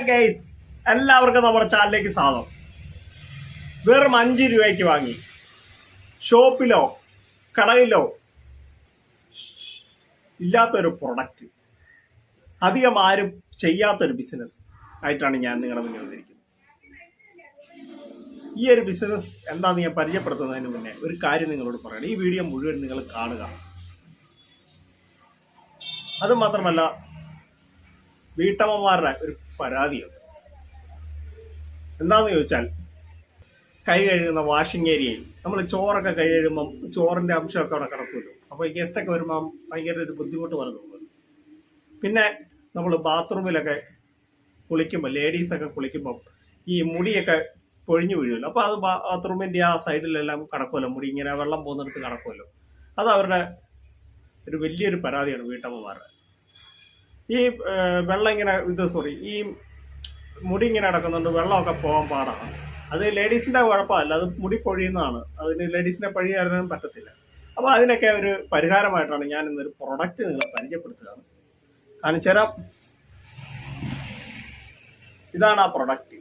Guys എല്ലാവർക്കും നമ്മുടെ ചാനലിലേക്ക് സ്വാഗതം. വെറും അഞ്ച് രൂപയ്ക്ക് വാങ്ങി. ഷോപ്പിലോ കടയിലോ ഇല്ലാത്തൊരു പ്രൊഡക്റ്റ് അധികം ആരും ചെയ്യാത്തൊരു ബിസിനസ് ആയിട്ടാണ് ഞാൻ നിങ്ങളുടെ മുന്നിൽ വന്നിരിക്കുന്നത്. ഈ ഒരു ബിസിനസ് എന്താണെന്ന് ഞാൻ പരിചയപ്പെടുത്തുന്നതിന് മുന്നേ ഒരു കാര്യം നിങ്ങളോട് പറയണം. ഈ വീഡിയോ മുഴുവൻ നിങ്ങൾ കാണുക. അത് മാത്രമല്ല വീട്ടമ്മമാരുടെ ഒരു പരാതിയുണ്ട്. എന്താന്ന് ചോദിച്ചാൽ കൈ കഴുകുന്ന വാഷിംഗ് ഏരിയയിൽ നമ്മൾ ചോറൊക്കെ കൈ കഴുകുമ്പം ചോറിന്റെ അംശമൊക്കെ അവിടെ കിടക്കുമല്ലോ. അപ്പോൾ ഈ ഗസ്റ്റൊക്കെ വരുമ്പം ഭയങ്കര ഒരു ബുദ്ധിമുട്ട് പോലെ പിന്നെ നമ്മൾ ബാത്റൂമിലൊക്കെ കുളിക്കുമ്പോൾ ലേഡീസൊക്കെ കുളിക്കുമ്പം ഈ മുടിയൊക്കെ പൊഴിഞ്ഞു വീഴുമല്ലോ. അപ്പോൾ അത് ബാത്റൂമിന്റെ ആ സൈഡിലെല്ലാം കിടക്കുമല്ലോ. മുടി ഇങ്ങനെ വെള്ളം പോകുന്നിടത്ത് കിടക്കുമല്ലോ. അത് അവരുടെ ഒരു വലിയൊരു പരാതിയാണ് വീട്ടമ്മമാരുടെ. ഈ വെള്ളം ഇങ്ങനെ ഇത് സോറി ഈ മുടി ഇങ്ങനെ അടക്കുന്നുണ്ട് വെള്ളമൊക്കെ പോകാൻ പാടാണ്. അത് ലേഡീസിന്റെ കുഴപ്പമല്ല അത് മുടി പൊഴിയുന്നതാണ്. അതിന് ലേഡീസിനെ പഴി തരാനും പറ്റത്തില്ല. അപ്പോൾ അതിനൊക്കെ ഒരു പരിഹാരമായിട്ടാണ് ഞാൻ ഇന്നൊരു പ്രൊഡക്റ്റ് നിങ്ങളെ പരിചയപ്പെടുത്തുകയാണ്. കാണിച്ചു തരാം. ഇതാണ് ആ പ്രൊഡക്റ്റ്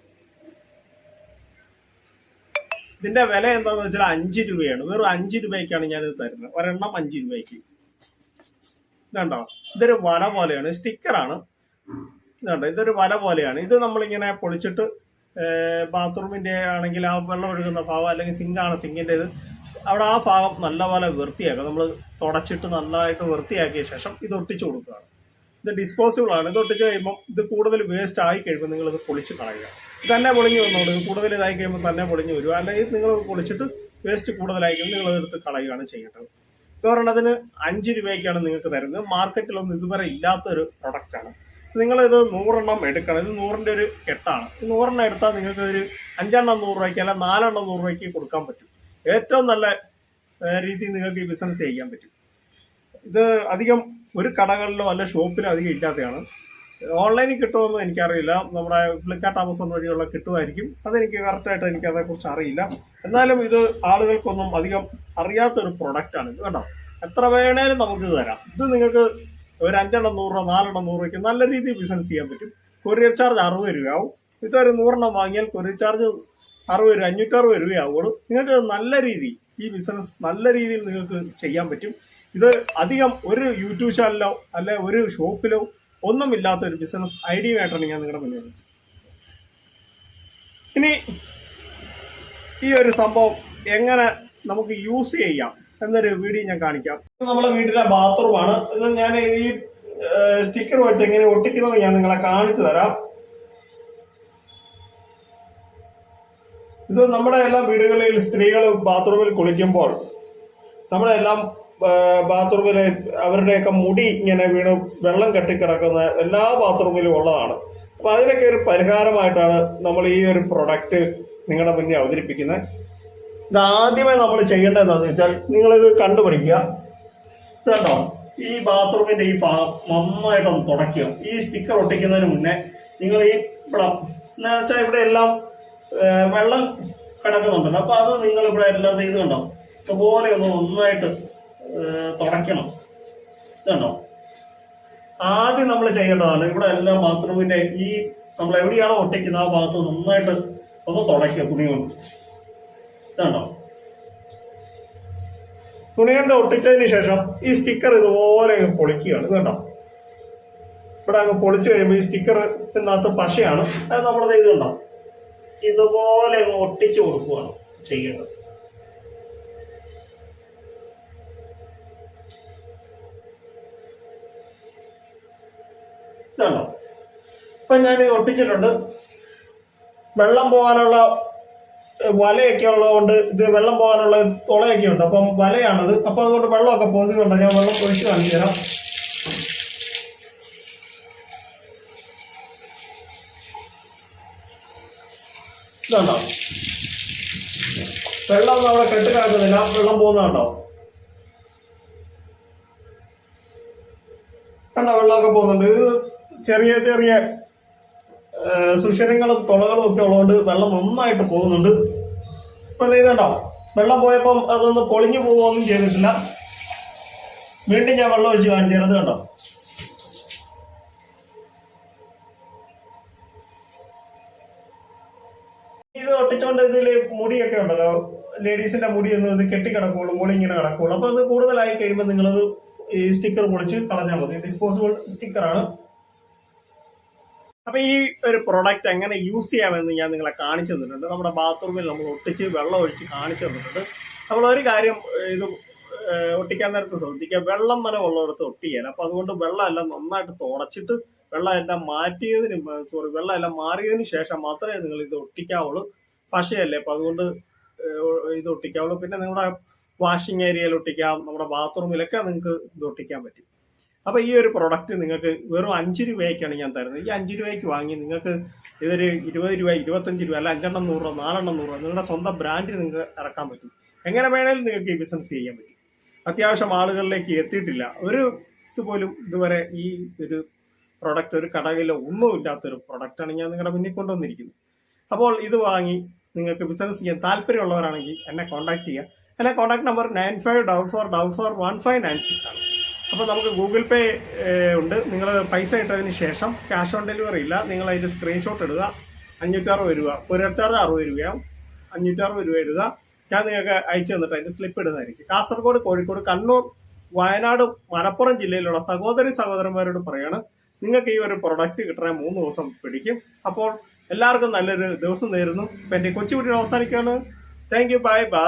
ഇതിന്റെ വില എന്താണെന്ന് വെച്ചാൽ അഞ്ച് രൂപയാണ്. വെറും അഞ്ച് രൂപയ്ക്കാണ് ഞാനിത് തരുന്നത്. ഒരെണ്ണം അഞ്ച് രൂപയ്ക്ക്. ഇതുണ്ടോ? ഇതൊരു വല പോലെയാണ് സ്റ്റിക്കറാണ്. ഇതുണ്ട് ഇതൊരു വല പോലെയാണ്. ഇത് നമ്മളിങ്ങനെ പൊളിച്ചിട്ട് ബാത്റൂമിന്റെ ആണെങ്കിൽ ആ വെള്ളം ഒഴുകുന്ന ഭാഗം അല്ലെങ്കിൽ സിങ്കാണ് സിങ്കിന്റെ ഇത് അവിടെ ആ ഭാഗം നല്ലപോലെ വൃത്തിയാക്കുക നമ്മൾ തുടച്ചിട്ട് നന്നായിട്ട് വൃത്തിയാക്കിയ ശേഷം ഇത് ഒട്ടിച്ചു കൊടുക്കുകയാണ്. ഇത് ഡിസ്പോസിബിൾ ആണ്. ഇത് ഒട്ടിച്ച് കഴിയുമ്പോൾ ഇത് കൂടുതൽ വേസ്റ്റ് ആയി കഴിയുമ്പോൾ നിങ്ങൾ ഇത് പൊളിച്ച് കളയുക. തന്നെ പൊളിഞ്ഞു വന്നോളൂ കൂടുതൽ ഇതായി കഴിയുമ്പോൾ തന്നെ പൊളിഞ്ഞു വരും അല്ലെങ്കിൽ നിങ്ങൾ പൊളിച്ചിട്ട് വേസ്റ്റ് കൂടുതലായി കഴിയുമ്പോൾ നിങ്ങളതെടുത്ത് കളയുകയാണ് ചെയ്യേണ്ടത്. പറയണതിന് അഞ്ച് രൂപയ്ക്കാണ് നിങ്ങൾക്ക് തരുന്നത്. മാർക്കറ്റിലൊന്നും ഇതുവരെ ഇല്ലാത്തൊരു പ്രൊഡക്റ്റാണ് നിങ്ങളിത് നൂറെണ്ണം എടുക്കണം. ഇത് നൂറിന്റെ ഒരു കെട്ടാണ്. നൂറെണ്ണം എടുത്താൽ നിങ്ങൾക്ക് ഒരു അഞ്ചെണ്ണം നൂറ് രൂപയ്ക്ക് അല്ല നാലെണ്ണം നൂറ് രൂപയ്ക്ക് കൊടുക്കാൻ പറ്റും. ഏറ്റവും നല്ല രീതിയിൽ നിങ്ങൾക്ക് ഈ ബിസിനസ് ചെയ്യാൻ പറ്റും. ഇത് അധികം ഒരു കടകളിലോ അല്ല ഷോപ്പിലോ അധികം ഇല്ലാത്തതാണ്. ഓൺലൈനിൽ കിട്ടുമെന്ന് എനിക്കറിയില്ല. നമ്മുടെ ഫ്ലിപ്കാർട്ട് ആമസോൺ വഴിയുള്ള കിട്ടുമായിരിക്കും. അതെനിക്ക് കറക്റ്റായിട്ട് എനിക്ക് അതേക്കുറിച്ച് അറിയില്ല. എന്നാലും ഇത് ആളുകൾക്കൊന്നും അധികം അറിയാത്തൊരു പ്രൊഡക്റ്റാണ് ഇത് കേട്ടോ എത്ര വേണേലും നമുക്ക് തരാം. ഇത് നിങ്ങൾക്ക് ഒരു അഞ്ചെണ്ണം നൂറ് രൂപ നാലെണ്ണം നൂറ് രൂപയ്ക്ക് നല്ല രീതിയിൽ ബിസിനസ് ചെയ്യാൻ പറ്റും. കൊറിയർ ചാർജ് അറുപത് രൂപയാവും. ഇതൊരു നൂറെണ്ണം വാങ്ങിയാൽ കൊറിയർ ചാർജ് അറുപത് രൂപ അഞ്ഞൂറ്ററുപത് രൂപയാവുള്ളൂ. നിങ്ങൾക്ക് നല്ല രീതി ഈ ബിസിനസ് നല്ല രീതിയിൽ നിങ്ങൾക്ക് ചെയ്യാൻ പറ്റും. ഇത് അധികം ഒരു യൂട്യൂബ് ചാനലിലോ അല്ലെ ഒരു ഷോപ്പിലോ ഒന്നുമില്ലാത്ത ഒരു ബിസിനസ് ഐഡിയയായിട്ടാണ് ഞാൻ നിങ്ങളുടെ മുന്നിൽ. ഇനി ഈ ഒരു സംഭവം എങ്ങനെ നമുക്ക് യൂസ് ചെയ്യാം? എന്നൊരു വീഡിയോ ഞാൻ കാണിക്കാം. ഇത് നമ്മളെ വീട്ടിലെ ബാത്റൂമാണ് ഇത് ഞാൻ ഈ സ്റ്റിക്കർ വെച്ച് എങ്ങനെ ഒട്ടിക്കുന്നത് ഞാൻ നിങ്ങളെ കാണിച്ചു തരാം. ഇത് നമ്മുടെ എല്ലാ വീടുകളിൽ സ്ത്രീകൾ ബാത്റൂമിൽ കുളിക്കുമ്പോൾ നമ്മുടെ എല്ലാം ബാത്റൂമിലെ അവരുടെയൊക്കെ മുടി ഇങ്ങനെ വീണ് വെള്ളം കെട്ടിക്കിടക്കുന്ന എല്ലാ ബാത്റൂമിലും ഉള്ളതാണ്. അപ്പൊ അതിനൊക്കെ ഒരു പരിഹാരമായിട്ടാണ് നമ്മൾ ഈ ഒരു പ്രൊഡക്റ്റ് നിങ്ങളുടെ മുന്നിൽ അവതരിപ്പിക്കുന്നത്. ഇത് ആദ്യമേ നമ്മൾ ചെയ്യേണ്ടത് എന്താണെന്ന് വെച്ചാൽ നിങ്ങളിത് കണ്ടുപിടിക്കുക ഇത് കണ്ടോ ഈ ബാത്റൂമിന്റെ ഈ ഭാഗം നന്നായിട്ടൊന്ന് തുടയ്ക്കുക. ഈ സ്റ്റിക്കർ ഒട്ടിക്കുന്നതിന് മുന്നേ നിങ്ങൾ ഈ ഇവിടെ എന്ന് വെച്ചാൽ ഇവിടെ എല്ലാം വെള്ളം കിടക്കുന്നുണ്ടല്ലോ. അപ്പോൾ അത് നിങ്ങൾ ഇവിടെ എല്ലാം ചെയ്ത് കണ്ടോ? ഇതുപോലെ ഒന്ന് നന്നായിട്ട് തുടയ്ക്കണം. ഇതുണ്ടോ? ആദ്യം നമ്മൾ ചെയ്യേണ്ടതാണ് ഇവിടെ എല്ലാം ബാത്റൂമിന്റെ ഈ നമ്മൾ എവിടെയാണോ ഒട്ടിക്കുന്നത് ആ ഭാഗത്ത് നന്നായിട്ട് ഒന്ന് തുടയ്ക്കുക തുണി കൊണ്ട്. ഇതുണ്ടോ? തുണി കൊണ്ട് ഒട്ടിച്ചതിന് ശേഷം ഈ സ്റ്റിക്കർ ഇതുപോലെ അങ്ങ് പൊളിക്കുകയാണ്. ഇത് കണ്ടോ ഇവിടെ അങ്ങ് പൊളിച്ചു കഴിയുമ്പോൾ ഈ സ്റ്റിക്കർ ഇതിനകത്ത് പശയാണ്. അത് നമ്മളത് കണ്ടോ ഇതുപോലെ അങ്ങ് ഒട്ടിച്ചു കൊടുക്കുകയാണ് ചെയ്യേണ്ടത്. ഇതാണോ ഇപ്പൊ ഞാൻ ഇത് ഒട്ടിച്ചിട്ടുണ്ട്. വെള്ളം പോകാനുള്ള വലയൊക്കെ ഉള്ളതുകൊണ്ട് ഇത് വെള്ളം പോകാനുള്ള തുളയൊക്കെ ഉണ്ട്. അപ്പം വലയാണത്. അപ്പം അതുകൊണ്ട് വെള്ളമൊക്കെ പോകുന്നതുകൊണ്ട് ഞാൻ വെള്ളം ഒഴിച്ച് കാണിച്ചു തരാം. ഇതുണ്ടോ? വെള്ളം അവിടെ കെട്ടി കിടക്കുന്നില്ല വെള്ളം പോകുന്നതുണ്ടോ കണ്ടോ വെള്ളമൊക്കെ പോകുന്നുണ്ട്. ഇത് ചെറിയ ചെറിയ സുഷിരങ്ങളും തുളകളും ഒക്കെ ഉള്ളതുകൊണ്ട് വെള്ളം നന്നായിട്ട് പോകുന്നുണ്ട്. ഇപ്പൊ ഇതുണ്ടോ വെള്ളം പോയപ്പം അതൊന്ന് പൊളിഞ്ഞു പോവുകയൊന്നും ചെയ്തിട്ടില്ല. വീണ്ടും ഞാൻ വെള്ളം ഒഴിച്ച് കാണിച്ചു തരുന്നത് കണ്ടോ? ഇത് ഒട്ടിച്ചോണ്ട് ഇതിൽ മുടിയൊക്കെ ഉണ്ടല്ലോ. ലേഡീസിന്റെ മുടി ഒന്നും ഇത് കെട്ടിക്കിടക്കുള്ളൂ മുടി ഇങ്ങനെ കിടക്കുള്ളൂ. അപ്പൊ അത് കൂടുതലായി കഴിയുമ്പോൾ നിങ്ങളത് ഈ സ്റ്റിക്കർ പൊളിച്ച് കളഞ്ഞാൽ മതി. ഡിസ്പോസിബിൾ സ്റ്റിക്കറാണ്. അപ്പൊ ഈ ഒരു പ്രൊഡക്റ്റ് എങ്ങനെ യൂസ് ചെയ്യാമെന്ന് ഞാൻ നിങ്ങളെ കാണിച്ചു തന്നിട്ടുണ്ട്. നമ്മുടെ ബാത്റൂമിൽ നമ്മൾ ഒട്ടിച്ച് വെള്ളം ഒഴിച്ച് കാണിച്ചു തന്നിട്ടുണ്ട്. നമ്മൾ ഒരു കാര്യം ഇത് ഒട്ടിക്കാൻ നേരത്ത് ശ്രദ്ധിക്കുക. വെള്ളം നനം ഉള്ളിടത്ത് ഒട്ടിയാൽ അപ്പൊ അതുകൊണ്ട് വെള്ളം എല്ലാം നന്നായിട്ട് തുടച്ചിട്ട് വെള്ളം എല്ലാം മാറ്റിയതിന് സോറി വെള്ളം എല്ലാം മാറിയതിന് ശേഷം മാത്രമേ നിങ്ങൾ ഇത് ഒട്ടിക്കാവുള്ളൂ. പശയല്ലേ അപ്പൊ അതുകൊണ്ട് ഇത് ഒട്ടിക്കാവുള്ളൂ. പിന്നെ നിങ്ങളുടെ വാഷിംഗ് ഏരിയയിൽ ഒട്ടിക്കാം നമ്മുടെ ബാത്റൂമിലൊക്കെ നിങ്ങൾക്ക് ഇത് ഒട്ടിക്കാൻ പറ്റും. അപ്പൊ ഈ ഒരു പ്രൊഡക്റ്റ് നിങ്ങൾക്ക് വെറും അഞ്ച് രൂപയ്ക്കാണ് ഞാൻ തരുന്നത്. ഈ അഞ്ച് രൂപയ്ക്ക് വാങ്ങി നിങ്ങൾക്ക് ഇതൊരു ഇരുപത് രൂപ ഇരുപത്തഞ്ച് രൂപ അല്ല അഞ്ചെണ്ണം നൂറ് നാലെണ്ണം നൂറ് നിങ്ങളുടെ സ്വന്തം ബ്രാൻഡിൽ നിങ്ങൾക്ക് ഇറക്കാൻ പറ്റും. എങ്ങനെ വേണേലും നിങ്ങൾക്ക് ഈ ബിസിനസ് ചെയ്യാൻ പറ്റും. അത്യാവശ്യം ആളുകളിലേക്ക് എത്തിയിട്ടില്ല. ഒരു ഇതുപോലും ഇതുവരെ ഈ ഒരു പ്രൊഡക്റ്റ് ഒരു കടകിലോ ഒന്നും ഇല്ലാത്തൊരു പ്രൊഡക്റ്റാണ് ഞാൻ നിങ്ങളുടെ മുന്നിൽ കൊണ്ടുവന്നിരിക്കുന്നത്. അപ്പോൾ ഇത് വാങ്ങി നിങ്ങൾക്ക് ബിസിനസ് ചെയ്യാൻ താല്പര്യമുള്ളവരാണെങ്കിൽ എന്നെ കോൺടാക്ട് ചെയ്യുക. എന്നെ contact number nine five double four double four one five nine six ആണ്. അപ്പോൾ നമുക്ക് ഗൂഗിൾ പേ ഉണ്ട്. നിങ്ങൾ പൈസ ഇട്ടതിന് ശേഷം ക്യാഷ് ഓൺ ഡെലിവറി ഇല്ല. നിങ്ങൾ അതിന്റെ സ്ക്രീൻഷോട്ട് ഇടുക. അഞ്ഞൂറ്ററുപത് രൂപ. കൊറിയർ അറുപത് രൂപയാവും. അഞ്ഞൂറ്ററുപത് രൂപ ഇടുക. ഞാൻ നിങ്ങൾക്ക് അയച്ചു തന്നിട്ട് അതിന്റെ സ്ലിപ്പ് ഇടുന്നതായിരിക്കും. കാസർഗോഡ് കോഴിക്കോട് കണ്ണൂർ വയനാട് മലപ്പുറം ജില്ലയിലുള്ള സഹോദരി സഹോദരന്മാരോട് പറയാണ് നിങ്ങൾക്ക് ഈ ഒരു പ്രൊഡക്റ്റ് കിട്ടണേ മൂന്ന് ദിവസം പിടിക്കും. അപ്പോൾ എല്ലാവർക്കും നല്ലൊരു ദിവസം നേരുന്നു. അപ്പം എന്റെ കൊച്ചുകുട്ടിയുടെ അവസാനിക്കുകയാണ്. Thank you bye bye